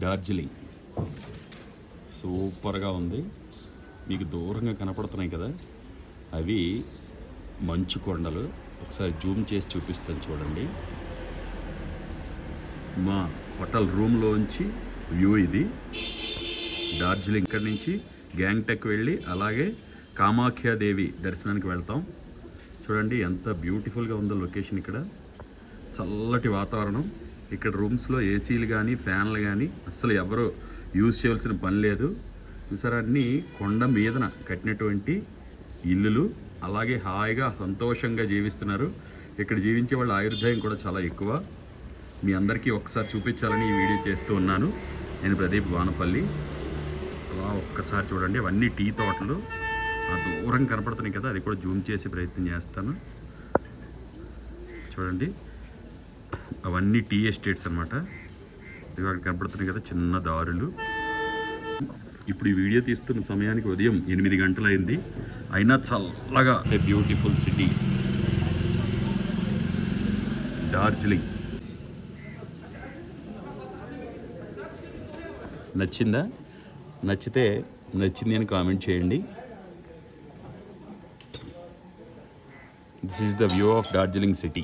డార్జిలింగ్. సూపర్గా ఉంది. మీకు దూరంగా కనపడుతున్నాయి కదా. అవి మంచు కొండలు. ఒకసారి జూమ్ చేసి చూపిస్తాను చూడండి. మా హోటల్ రూమ్లోంచి వ్యూ ఇది. డార్జిలింగ్ ఇక్కడి నుంచి గ్యాంగ్టక్ వెళ్ళి అలాగే కామాఖ్యాదేవి దర్శనానికి వెళ్తాం. చూడండి ఎంత బ్యూటిఫుల్గా ఉందో లొకేషన్ ఇక్కడ. చల్లటి వాతావరణం. ఇక్కడ రూమ్స్లో ఏసీలు కానీ ఫ్యాన్లు కానీ అస్సలు ఎవరు యూజ్ చేయాల్సిన పని లేదు. చూసారా అన్నీ కొండ మీదన కట్టినటువంటి ఇల్లులు. అలాగే హాయిగా సంతోషంగా జీవిస్తున్నారు. ఇక్కడ జీవించే వాళ్ళ ఆయుర్దాయం కూడా చాలా ఎక్కువ. మీ అందరికీ ఒకసారి చూపించాలని ఈ వీడియో చేస్తూ ఉన్నాను. నేను ప్రదీప్ వానపల్లి. అలా ఒక్కసారి చూడండి అవన్నీ టీ తోటలు. ఆ దూరం కనపడుతున్నాయి కదా అది కూడా జూమ్ చేసే ప్రయత్నం చేస్తాను. చూడండి. అవన్నీ టీ ఎస్టేట్స్ అనమాట ఇవి అక్కడ కనపడుతున్నాయి కదా చిన్న దారులు. ఇప్పుడు ఈ వీడియో తీస్తున్న సమయానికి ఉదయం ఎనిమిది గంటలైంది. అయినా చల్లగా బ్యూటిఫుల్ సిటీ. డార్జిలింగ్. నచ్చిందా? నచ్చితే నచ్చింది అని కామెంట్ చేయండి. This is the view of Darjeeling city